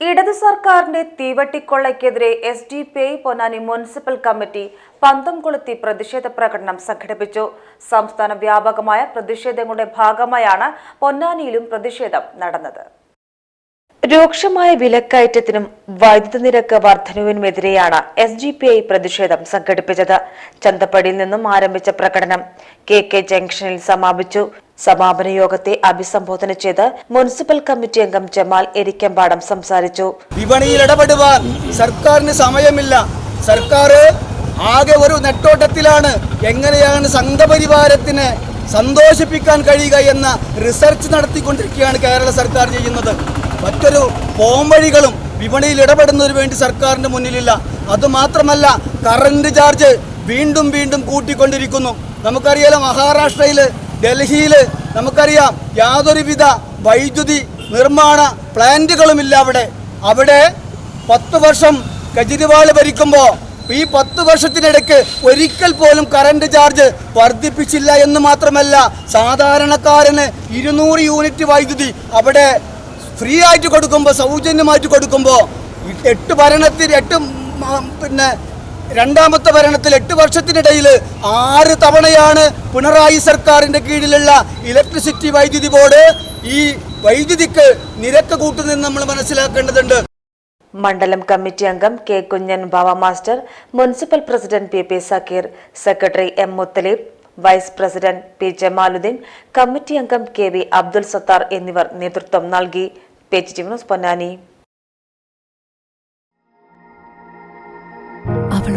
ഇടതു സർക്കാരിന്റെ തീവട്ടിക്കൊള്ളയ്ക്കെതിരെ S D P I Ponnani municipal committee പന്തം കൊളുത്തി പ്രതിഷേധ പ്രകടനം സംഘടിപ്പിച്ചു. സംസ്ഥാന വ്യാപകമായ പ്രതിഷേധങ്ങളുടെ ഭാഗമായാണ് പൊന്നാനിയിലും പ്രതിഷേധം നടന്നത്. രൂക്ഷമായ വിലക്കയറ്റത്തിനും വൈദ്യുതി നിരക്ക് വർധനവിനുമെതിരെയാണ് എസ് ഡി പി ഐ പ്രതിഷേധം സംഘടിപ്പിച്ചത്. ചന്തപ്പടിയിൽ നിന്നും ആരംഭിച്ച പ്രകടനം കെ കെ ജംഗ്ഷനിൽ സമാപിച്ചു. സമാപന യോഗത്തെ അഭിസംബോധന ചെയ്ത് മുനിസിപ്പൽ കമ്മിറ്റി അംഗം ജമാൽ എരിക്കമ്പാടം സംസാരിച്ചു. വിപണിയിൽ ഇടപെടുവാൻ സർക്കാരിന് സമയമില്ല. സർക്കാർ ആകെ ഒരു നെട്ടോട്ടത്തിലാണ്. എങ്ങനെയാണ് സംഘപരിവാരത്തിന് സന്തോഷിപ്പിക്കാൻ കഴിയുക എന്ന റിസർച്ച് നടത്തിക്കൊണ്ടിരിക്കുകയാണ് കേരള സർക്കാർ ചെയ്യുന്നത്. മറ്റൊരു പോംവഴികളും വിപണിയിൽ ഇടപെടുന്നതിന് വേണ്ടി സർക്കാരിന്റെ മുന്നിലില്ല. അതുമാത്രമല്ല കറണ്ട് ചാർജ് വീണ്ടും വീണ്ടും കൂട്ടിക്കൊണ്ടിരിക്കുന്നു. നമുക്കറിയാലോ മഹാരാഷ്ട്രയിൽ ഡൽഹിയിൽ നമുക്കറിയാം യാതൊരുവിധ വൈദ്യുതി നിർമ്മാണ പ്ലാന്റുകളുമില്ല അവിടെ. അവിടെ പത്ത് വർഷം കെജ്രിവാൾ ഭരിക്കുമ്പോൾ ഈ പത്ത് വർഷത്തിനിടയ്ക്ക് ഒരിക്കൽ പോലും കറണ്ട് ചാർജ് വർദ്ധിപ്പിച്ചില്ല എന്ന് മാത്രമല്ല സാധാരണക്കാരന് ഇരുന്നൂറ് യൂണിറ്റ് വൈദ്യുതി അവിടെ ഫ്രീ ആയിട്ട് കൊടുക്കുമ്പോൾ സൗജന്യമായിട്ട് കൊടുക്കുമ്പോൾ എട്ട് ഭരണത്തിൽ എട്ട് പിന്നെ രണ്ടാമത്തെ ഭരണത്തിൽ എട്ട് വർഷത്തിനിടയിൽ ആറ് തവണയാണ് പിണറായി സർക്കാരിന്റെ കീഴിലുള്ള ഇലക്ട്രിസിറ്റി വൈദ്യുതി ബോർഡ് ഈ വൈദ്യുതിക്ക് നിരക്ക് കൂട്ടുന്നത് നമ്മൾ മനസ്സിലാക്കേണ്ടതുണ്ട്. മണ്ഡലം കമ്മിറ്റി അംഗം K Kunhan Bava master municipal president P P Sakkeer secretary M Muthaleeb vice president P Jamaluddin committee അംഗം കെ വി അബ്ദുൽ സത്താർ എന്നിവർ നേതൃത്വം നൽകി. പേജ് പൊന്നാനി.